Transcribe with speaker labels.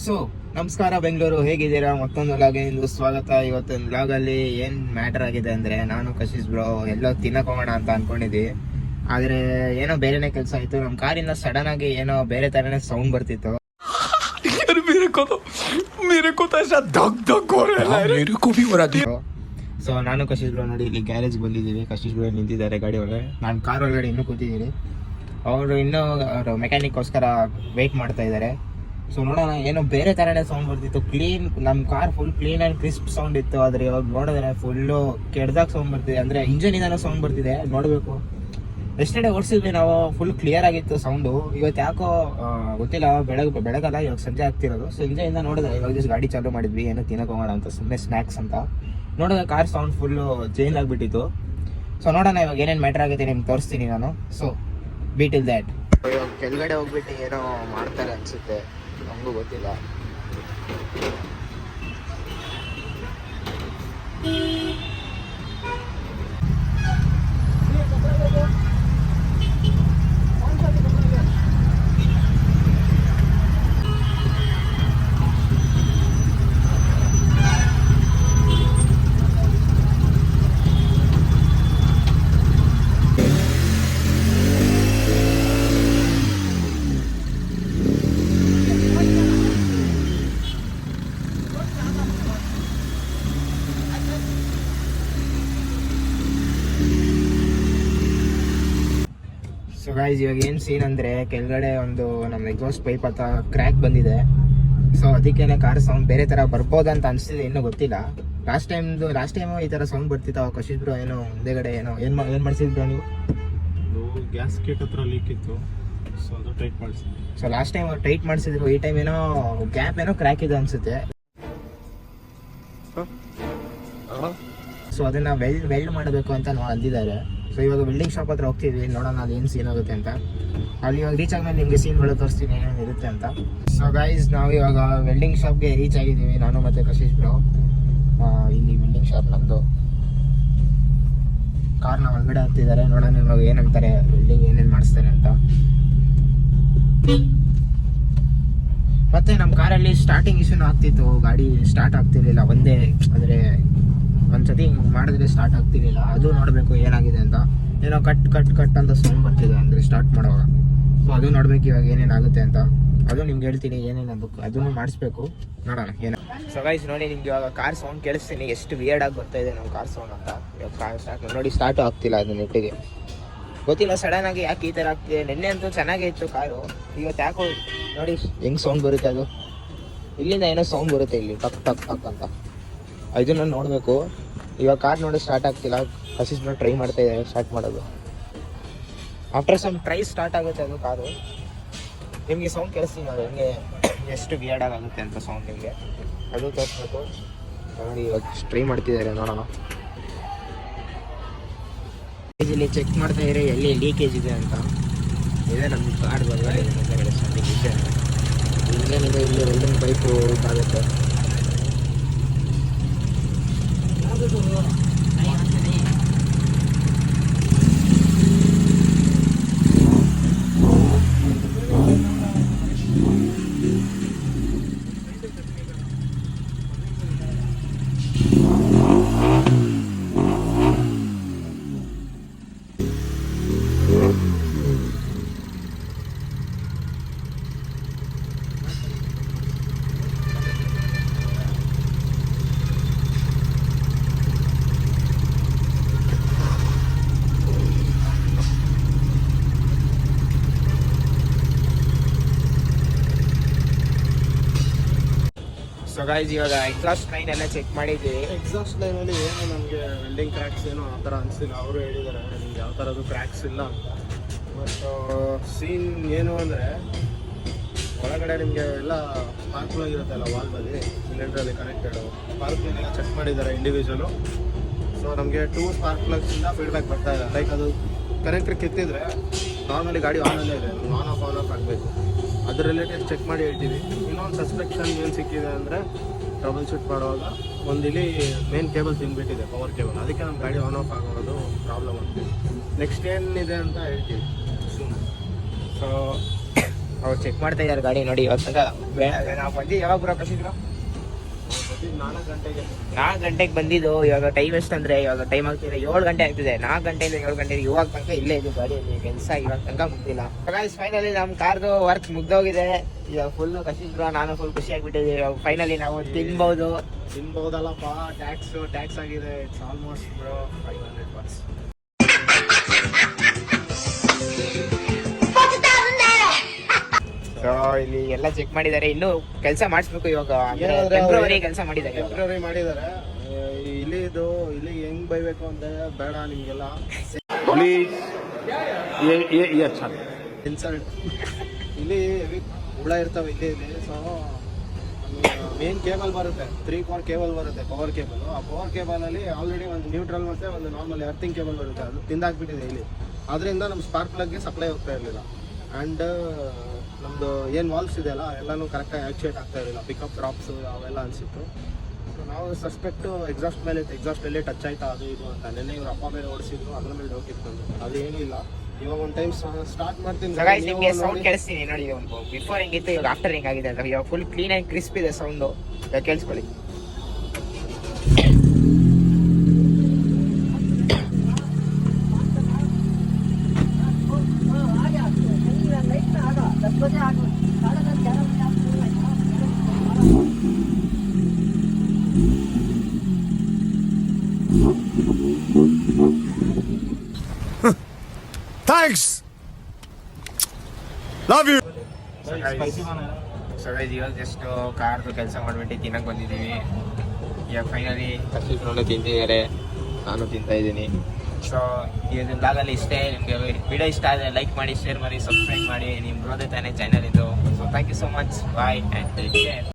Speaker 1: So ನಮಸ್ಕಾರ ಬೆಂಗಳೂರು ಹೇಗಿದ್ದೀರಾ? ಮತ್ತೊಂದು ಲಾಗೆ ಸ್ವಾಗತ. ಇವತ್ತೊಂದು ಲಾಗಲ್ಲಿ ಏನು ಮ್ಯಾಟರ್ ಆಗಿದೆ ಅಂದರೆ ನಾನು ಕಶಿಸ್ ಬ್ರೋ ಎಲ್ಲೋ ತಿನ್ನಕ್ಕೆ ಹೋಗೋಣ ಅಂತ ಅಂದ್ಕೊಂಡಿದ್ವಿ ಆದರೆ ಏನೋ ಬೇರೆನೇ ಕೆಲಸ ಆಯಿತು. ನಮ್ಮ ಕಾರಿಂದ ಆಗಿ ಏನೋ ಬೇರೆ ಥರನೇ ಸೌಂಡ್ ಬರ್ತಿತ್ತು. ಸೊ ನಾನು ಕಶಿಸ್ ಬ್ರೋ ನೋಡಿ ಇಲ್ಲಿ ಗ್ಯಾರೇಜ್ ಬಂದಿದ್ದೀವಿ. ಕಶಿಸ್ ಬ್ರೋ ನಿಂತಿದ್ದಾರೆ ಗಾಡಿ ಒಳಗೆ. ನಾನು ಕಾರ್ ಒಳಗಡೆ ಇನ್ನೂ ಕೂತಿದ್ದೀನಿ. ಅವರು ಇನ್ನೂ ಅವರು ಮೆಕ್ಯಾನಿಕ್ಗೋಸ್ಕರ ವೆಯ್ಟ್ ಮಾಡ್ತಾ ಇದ್ದಾರೆ. ಸೊ ನೋಡೋಣ, ಏನೋ ಬೇರೆ ಥರನೇ ಸೌಂಡ್ ಬರ್ತಿತ್ತು. ಕ್ಲೀನ್ ನಮ್ಮ car full clean and crisp sound ಇತ್ತು. ಆದರೆ ಇವಾಗ ನೋಡಿದ್ರೆ ಫುಲ್ಲು ಕೆಡ್ದಾಗ ಸೌಂಡ್ ಬರ್ತಿದೆ. ಅಂದರೆ ಇಂಜನಿಂದನೂ ಸೌಂಡ್ ಬರ್ತಿದೆ. ನೋಡಬೇಕು. ಎಷ್ಟೇ ಓಡಿಸಿದ್ವಿ ನಾವು. ಫುಲ್ ಕ್ಲಿಯರ್ ಆಗಿತ್ತು ಸೌಂಡು ಇವತ್ತು ಯಾಕೋ ಗೊತ್ತಿಲ್ಲ. ಬೆಳಗ್ಗೆ ಬೆಳಗಲ್ಲ, ಇವಾಗ ಸಂಜೆ ಆಗ್ತಿರೋದು. ಸಂಜೆಯಿಂದ ನೋಡಿದ್ರೆ ಇವಾಗ ದಿವಸ ಗಾಡಿ ಚಾಲೂ ಮಾಡಿದ್ವಿ. ಏನೋ ತಿನ್ನಕ್ಕೆ ಹೋಗೋಣ ಅಂತ ಸುಮ್ಮನೆ ಸ್ನ್ಯಾಕ್ಸ್ ಅಂತ. ನೋಡಿದ್ರೆ ಕಾರ್ ಸೌಂಡ್ ಫುಲ್ಲು ಚೇಂಜ್ ಆಗಿಬಿಟ್ಟಿತ್ತು. ಸೊ ನೋಡೋಣ ಇವಾಗ ಏನೇನು ಮ್ಯಾಟ್ರ್ ಆಗುತ್ತೆ ನಿಮ್ಗೆ ತೋರಿಸ್ತೀನಿ ನಾನು. ಸೊ ಬೀಟ್ ಇಲ್ ದ್ಯಾಟ್ ಇವಾಗ ಕೆಳಗಡೆ ಹೋಗ್ಬಿಟ್ಟು ಏನೋ ಮಾಡ್ತಾರೆ ಅನ್ಸುತ್ತೆ. ನಮಗೂ ಗೊತ್ತಿಲ್ಲ. ಸೊ ಗೈಸ್ ಇವಾಗ ಏನು ಸೀನ್ ಅಂದರೆ ಕೆಳಗಡೆ ಒಂದು ನಮ್ಮ ಎಕ್ಸಾಸ್ಟ್ ಪೈಪ್ ಅಥವಾ ಕ್ರ್ಯಾಕ್ ಬಂದಿದೆ. ಸೊ ಅದಕ್ಕೇನೆ ಕಾರ್ ಸೌಂಡ್ ಬೇರೆ ಥರ ಬರ್ಬೋದಂತ ಅನಿಸ್ತಿದೆ ಇನ್ನೂ ಗೊತ್ತಿಲ್ಲ. ಲಾಸ್ಟ್ ಟೈಮ್ದು ಲಾಸ್ಟ್ ಟೈಮು ಈ ಥರ ಸೌಂಡ್ ಬರ್ತಿತ್ತು ಕಶಿದ್ರು ಏನೋ ಮುಂದೆಗಡೆ ಏನೋ ಏನು ಮಾಡಿ ಏನು ಮಾಡಿಸಿದ್ರು ನೀವು?
Speaker 2: ಗ್ಯಾಸ್ ಕೇಟ್ ಹತ್ರ ಲೀಕ್ ಇತ್ತು. ಸೊ ಅದು ಟೈಟ್ ಮಾಡಿಸಿದ್ರು
Speaker 1: ಸೊ ಲಾಸ್ಟ್ ಟೈಮ್ ಟೈಟ್ ಮಾಡಿಸಿದ್ರು ಈ ಟೈಮ್ ಏನೋ ಗ್ಯಾಪ್ ಏನೋ ಕ್ರ್ಯಾಕ್ ಇದೆ ಅನ್ಸುತ್ತೆ. ಸೊ ಅದನ್ನ ವೆಲ್ಡ್ ವೆಲ್ಡ್ ಮಾಡಬೇಕು ಅಂತ ನಾವು ಅಂದಿದ್ದಾರೆ. ಸೊ ಇವಾಗ ಬಿಲ್ಡಿಂಗ್ ಶಾಪ್ ಹತ್ರ ಹೋಗ್ತಿದ್ವಿ. ನೋಡೋಣ ಅದು ಏನು ಸೀನ್ ಆಗುತ್ತೆ ಅಂತ. ಅಲ್ಲಿ ಇವಾಗ ರೀಚ್ ಆದ್ಮೇಲೆ ನಿಮಗೆ ಸೀನ್ಗಳು ತೋರಿಸ್ತೀನಿ ಏನೇನು ಇರುತ್ತೆ ಅಂತ. ಸೊ ಗೈಸ್ ನಾವು ಇವಾಗ ವೆಲ್ಡಿಂಗ್ ಶಾಪ್ಗೆ ರೀಚ್ ಆಗಿದ್ದೀವಿ. ನಾನು ಮತ್ತೆ ಕಶೀಶ್ ಬ್ರೋ ಇಲ್ಲಿ ವೆಲ್ಡಿಂಗ್ ಶಾಪ್ ನಮ್ಮದು ಕಾರ್ನ ಒಳಗಡೆ ಹಾಕ್ತಿದ್ದಾರೆ. ನೋಡೋಣ ಇವಾಗ ಏನಂತಾರೆ ವೆಲ್ಡಿಂಗ್ ಏನೇನು ಮಾಡಿಸ್ತಾರೆ ಅಂತ. ಮತ್ತೆ ನಮ್ಮ ಕಾರಲ್ಲಿ ಸ್ಟಾರ್ಟಿಂಗ್ ಇಶ್ಯೂನು ಆಗ್ತಿತ್ತು. ಗಾಡಿ ಸ್ಟಾರ್ಟ್ ಆಗ್ತಿರ್ಲಿಲ್ಲ. ಒಂದೇ, ಅಂದರೆ ಒಂದ್ಸತಿ ಹಿಂಗ್ ಮಾಡಿದ್ರೆ ಸ್ಟಾರ್ಟ್ ಆಗ್ತಿರ್ಲಿಲ್ಲ. ಅದು ನೋಡಬೇಕು ಏನಾಗಿದೆ ಅಂತ. ಏನೋ ಕಟ್ ಕಟ್ ಕಟ್ ಅಂತ ಸೌಂಡ್ ಬರ್ತಿದೆ ಅಂದರೆ ಸ್ಟಾರ್ಟ್ ಮಾಡುವಾಗ. ಸೊ ಅದು ನೋಡ್ಬೇಕು ಇವಾಗ ಏನೇನಾಗುತ್ತೆ ಅಂತ. ಅದು ನಿಮ್ಗೆ ಹೇಳ್ತೀನಿ ಏನೇನು ಅದಕ್ಕೆ ಅದನ್ನು ಮಾಡಿಸ್ಬೇಕು. ನೋಡೋಣ, ಏನೋ ಸೊ ಗೈಸ್ ನೋಡಿ ನಿಮ್ಗೆ ಇವಾಗ ಕಾರ್ ಸೌಂಡ್ ಕೇಳಿಸ್ತೀನಿ. ಎಷ್ಟು ವಿಯರ್ಡ್ ಆಗಿ ಬರ್ತಾ ಇದೆ ನಮ್ಮ ಕಾರ್ ಸೌಂಡ್ ಅಂತ. ಇವಾಗ ಕಾರ್ ಸ್ಟಾರ್ಟ್ ನೋಡಿ ಸ್ಟಾರ್ಟ್ ಆಗ್ತಿಲ್ಲ ಅದು ನೆಟ್ಟಿಗೆ. ಗೊತ್ತಿಲ್ಲ ಸಡನ್ ಆಗಿ ಯಾಕೆ ಈ ಥರ ಆಗ್ತಿದೆ? ನಿನ್ನೆ ಅಂತೂ ಚೆನ್ನಾಗೇ ಇತ್ತು ಕಾರು. ಇವತ್ತು ಯಾಕೋ ನೋಡಿ, ಹೆಂಗ್ ಸೌಂಡ್ ಬರುತ್ತೆ ಅದು? ಇಲ್ಲಿಂದ ಏನೋ ಸೌಂಡ್ ಬರುತ್ತೆ ಇಲ್ಲಿ. ಟಕ್ ಟಕ್ ಟಕ್ ಅಂತ. ಇದನ್ನ ನೋಡಬೇಕು. ಇವಾಗ ಕಾರ್ ನೋಡಿ ಸ್ಟಾರ್ಟ್ ಆಗ್ತಿಲ್ಲ. ಮೇಲೆ ಟ್ರೈ ಮಾಡ್ತಾ ಇದ್ದಾರೆ ಸ್ಟಾರ್ಟ್ ಮಾಡೋದು. ಆಫ್ಟರ್ ಸಮ್ ಟ್ರೈ ಸ್ಟಾರ್ಟ್ ಆಗುತ್ತೆ ಅದು ಕಾರು ನಿಮಗೆ ಸೌಂಡ್ ಕೇಳಿಸ್ತೀನಿ ಅದು ಹೆಂಗೆ, ಎಷ್ಟು ವಿಯರ್ಡ್ ಆಗುತ್ತೆ ಅಂತ ಸೌಂಡ್ ನಿಮಗೆ. ಅದು ತೋರಿಸ್ಬೇಕು ನೋಡಿ, ಇವಾಗ ಟ್ರೈ ಮಾಡ್ತಿದ್ದಾರೆ ನೋಡೋಣ. ಇಲ್ಲಿ ಚೆಕ್ ಮಾಡ್ತಾ ಇದ್ರೆ ಎಲ್ಲಿ ಲೀಕೇಜ್ ಇದೆ ಅಂತ. ಇದೆ ನಮ್ಮ ಕಾರ್ಡ್ ಸ್ಟಾರ್ಟಿಂಗ್ ಇದೆ ಇನ್ನೇನಿದೆ ಇಲ್ಲಿ ವೆಲ್ಡಿಂಗ್ ಪೈಪು ಆಗುತ್ತೆ. 这就没有了 ಸೊ ಗೈಸ್ ಇವಾಗ ಎಕ್ಸಾಸ್ಟ್ ಲೈನ್ ಎಲ್ಲ ಚೆಕ್ ಮಾಡಿದ್ದೀವಿ
Speaker 2: ಎಕ್ಸಾಸ್ಟ್ ಲೈನಲ್ಲಿ ಏನು ನಮಗೆ ವೆಲ್ಡಿಂಗ್ ಕ್ರ್ಯಾಕ್ಸ್ ಏನೋ ಆ ಥರ ಅನಿಸಿಲ್ಲ. ಅವರು ಹೇಳಿದ್ದಾರೆ ನಿಮ್ಗೆ ಯಾವ ಥರದ್ದು ಕ್ರ್ಯಾಕ್ಸ್ ಇಲ್ಲ. ಬಟ್ ಸೀನ್ ಏನು ಅಂದರೆ, ಒಳಗಡೆ ನಿಮಗೆ ಎಲ್ಲ ಸ್ಪಾರ್ಕ್ ಪ್ಲಗ್ ಇರುತ್ತಲ್ಲ ಸಿಲಿಂಡರ್ ಸಿಲಿಂಡ್ರಲ್ಲಿ ಕನೆಕ್ಟೆಡ್ ಸ್ಪಾರ್ಕ್ ಎಲ್ಲ ಚೆಕ್ ಮಾಡಿದ್ದಾರೆ ಇಂಡಿವಿಜುವಲು ಸೊ ನಮಗೆ ಟೂ ಸ್ಪಾರ್ಕ್ ಪ್ಲಗ್ಸಿಂದ ಫೀಡ್ಬ್ಯಾಕ್ ಬರ್ತಾ ಇದೆ. ಲೈಕ್ ಅದು ಕನೆಕ್ಟರ್ ಕಿತ್ತಿದ್ರೆ ನಾರ್ಮಲಿ ಗಾಡಿ ಆನಲ್ಲೇ ಇದೆ. ಆನ್ ಆಫ್ ಆನ್ ಆಫ್ ಆಗಬೇಕು. ಅದ್ರ ರಿಲೇಟೆಡ್ ಚೆಕ್ ಮಾಡಿ ಹೇಳ್ತೀವಿ ಇನ್ನೊಂದು ಸಸ್ಪೆಕ್ಷನ್ ಏನು ಸಿಕ್ಕಿದೆ ಅಂದರೆ ಟ್ರಬಲ್ ಶೂಟ್ ಮಾಡುವಾಗ ಒಂದು ಇಲ್ಲಿ ಮೇನ್ ಕೇಬಲ್ ತಿಂದ್ಬಿಟ್ಟಿದೆ ಪವರ್ ಕೇಬಲ್ ಅದಕ್ಕೆ ನಮ್ಮ ಗಾಡಿ ಆನ್ ಆಫ್ ಆಗೋದು ಪ್ರಾಬ್ಲಮ್ ಆಗ್ತಿದೆ ನೆಕ್ಸ್ಟ್ ಏನಿದೆ ಅಂತ ಹೇಳ್ತೀವಿ ಸೊ
Speaker 1: ಅವ್ರು ಚೆಕ್ ಮಾಡ್ತಾ ಇದ್ದಾರೆ ಗಾಡಿ ನೋಡಿ. ಬೆ- ನಾವು ಬಂದು ಯಾವಾಗ ಬರೋ ಕಸಿದ್ರು
Speaker 2: ಬರ್ತೀನಿ ನಾಲ್ಕು ಗಂಟೆಗೆ.
Speaker 1: ಬಂದಿದ್ದು ಇವಾಗ ಟೈಮ್ ಎಷ್ಟು ಅಂದ್ರೆ ಇವಾಗ ಟೈಮ್ ಆಗ್ತಿದೆ ಏಳು ಗಂಟೆ ಆಗ್ತಿದೆ. ನಾಲ್ಕು ಗಂಟೆಯಿಂದ ಏಳು ಗಂಟೆ ಇವಾಗ ತನಕ ಇಲ್ಲೇ ಇದೆ ಗಾಡಿಯಲ್ಲಿ ಕೆಲಸ ಇವಾಗ ತನಕ ಮುಗ್ದಿಲ್ಲ. ಫೈನಲಿ ನಮ್ಮ ಕಾರ್ದು ವರ್ಕ್ ಮುಗ್ದೋಗಿದೆ. ಇವಾಗ ಫುಲ್ ಕಸಿದ್ರು ನಾನು ಫುಲ್ ಖುಷಿ ಆಗ್ಬಿಟ್ಟಿದೆ ಇವಾಗ ಫೈನಲಿ ನಾವು ತಿನ್ಬಹುದು
Speaker 2: ತಿನ್ಬಹುದಲ್ಲಪ್ಪ ಟ್ಯಾಕ್ಸ್ ಟ್ಯಾಕ್ಸ್ ಆಗಿದೆ. It's almost bro five hundred
Speaker 1: so ಇಲ್ಲಿ ಎಲ್ಲ ಚೆಕ್ ಮಾಡಿದ್ದಾರೆ ಇನ್ನು ಕೆಲಸ ಮಾಡಿಸ್ಬೇಕು ಇವಾಗ
Speaker 2: ಏನಂದ್ರೆ ಅವ್ರು-
Speaker 1: ಫೆಬ್ರವರಿ ಕೆಲಸ ಮಾಡಿದ್ದಾರೆ ಇವಾಗ.
Speaker 2: ಟೆಂಪ್ರರಿ ಮಾಡಿದ್ದಾರೆ ಇಲ್ಲಿ ಇದು ಇಲ್ಲಿ ಹೆಂಗ್ ಬೈಬೇಕು ಅಂತ ಬೇಡ ನಿಮ್ಗೆಲ್ಲ
Speaker 3: प्लीज ये ये ये अच्छा नहीं
Speaker 2: ಇನ್ಸಲ್ಟ್ ಇಲ್ಲಿ heavy ಹುಳ ಇರ್ತವೆ ಇಲ್ಲಿ ಇಲ್ಲಿ ಸೊ ಮೇನ್ ಕೇಬಲ್ ಬರುತ್ತೆ ತ್ರೀ ಕೋರ್ ಕೇಬಲ್ ಬರುತ್ತೆ ಪವರ್ ಕೇಬಲ್ ಆ ಪವರ್ ಕೇಬಲ್ ಅಲ್ಲಿ ಆಲ್ರೆಡಿ ಒಂದು ನ್ಯೂಟ್ರಲ್ ಮತ್ತೆ ಒಂದು ನಾರ್ಮಲ್ ಎರ್ತಿಂಗ್ ಕೇಬಲ್ ಬರುತ್ತೆ ಅದು ತಿಂದಾಕ್ಬಿಟ್ಟಿದೆ ಇಲ್ಲಿ ಅದರಿಂದ ನಮ್ಮ ಸ್ಪಾರ್ಕ್ ಪ್ಲಗ್ಗೆ ಸಪ್ಲೈ ಹೋಗ್ತಾ ಇರಲಿಲ್ಲ ಆ್ಯಂಡ್ ನಮ್ಮದು ಏನು ವಾಲ್ವ್ಸ್ ಇದೆಯಲ್ಲ ಎಲ್ಲನೂ ಕರೆಕ್ಟಾಗಿ ಆ್ಯಕ್ಚುಯೇಟ್ ಆಗ್ತಾ ಇರಲಿಲ್ಲ. ಪಿಕಪ್ ಡ್ರಾಪ್ಸು ಅವೆಲ್ಲ ಅನಿಸಿತ್ತು. ಸೊ ನಾವು ಸಸ್ಪೆಕ್ಟ್ ಎಕ್ಸಾಸ್ಟ್ ಮೇಲೆ ಎಕ್ಸಾಸ್ಟ್ ಮೇಲೆ ಟಚ್ ಆಯ್ತಾ ಅದು ಇದು ಅಂತ. ನೆನ್ನೆ ಇವ್ರ ಅಪ್ಪ ಮೇಲೆ ಓಡಿಸಿದ್ರು ಅದ್ರ ಮೇಲೆ ಡೌಟ್ ಇತ್ತು ಅದು ಏನೂ ಇಲ್ಲ. ಇವಾಗ ಒಂದು ಟೈಮ್ ಸ್ಟಾರ್ಟ್ ಮಾಡ್ತೀನಿ
Speaker 1: ಸೊ ಗೈಸ್ ನಿಮಗೆ ಸೌಂಡ್ ಕೇಳಿಸ್ತೀನಿ ನೋಡಿ ಒಂದು ಬಿಫೋರ್ ಹೆಂಗಿತ್ತು ಇವಾಗ ಆಫ್ಟರ್ ಹೆಂಗಾಗಿದೆ. ಅಂತ ಇವಾಗ ಫುಲ್ ಕ್ಲೀನ್ ಆಗಿ ಕ್ರಿಸ್ಪ್ ಇದೆ ಸೌಂಡು ಕೇಳಿಸ್ಕೊಳ್ಳಿ.
Speaker 3: thanks love you
Speaker 1: so guys ಇವಾಗ ಜಸ್ಟ್ ಕಾರ್ದು ಕೆಲಸ ಮಾಡಿಬಿಟ್ಟು ತಿನ್ನಕ್ಕೆ ಬಂದಿದ್ದೀವಿ ಇವಾಗ ಫೈನಲಿ ಕಸಿದ್ರು ತಿಂತಿದ್ದಾರೆ ನಾನು ತಿಂತಾ ಇದ್ದೀನಿ ಸೊ ಇದು ಬ್ಲಾಗಲ್ಲಿ ಇಷ್ಟೇ ನಿಮಗೆ ವಿಡಿಯೋ ಇಷ್ಟ ಆದರೆ ಲೈಕ್ ಮಾಡಿ ಶೇರ್ ಮಾಡಿ ಸಬ್ಸ್ಕ್ರೈಬ್ ಮಾಡಿ ನಿಮ್ಮ ಬ್ರೋದೆ ತಾನೇ ಚಾನಲ್ ಇದು so thank you so much bye and take care